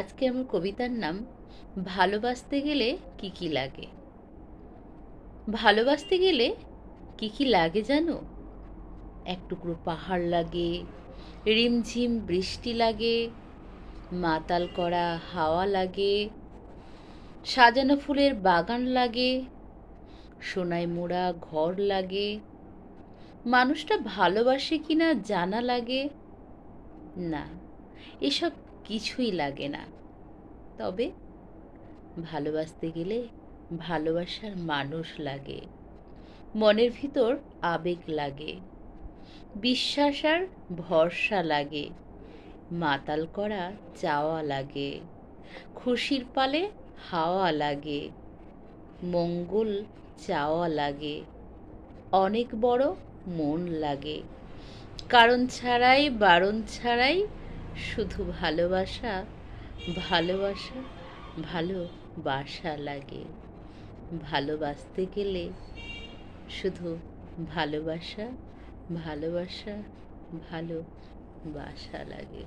আজকে আমার কবিতার নাম ভালোবাসতে গেলে কি কি লাগে? ভালোবাসতে গেলে কি কি লাগে জানো? এক টুকরো পাহাড় লাগে, রিমঝিম বৃষ্টি লাগে, মাতাল করা হাওয়া লাগে, সাজানো ফুলের বাগান লাগে সোনায় মোড়া ঘর লাগে, মানুষটা ভালোবাসে কিনা জানা লাগে? না, এসব কিছুই লাগে না। তবে ভালোবাসতে গেলে ভালোবাসার মানুষ লাগে। মনের ভিতর আবেগ লাগে। বিশ্বাস আর ভরসা লাগে। মাতাল করা চাওয়া লাগে। খুশির পালে হাওয়া লাগে। মঙ্গল চাওয়া লাগে। অনেক বড় মন লাগে। কারণ ছাড়াই বারণ ছাড়াই শুধু ভালোবাসা ভালোবাসা ভালোবাসা লাগে। ভালোবাসতে গেলে শুধু ভালোবাসা ভালোবাসা ভালোবাসা লাগে।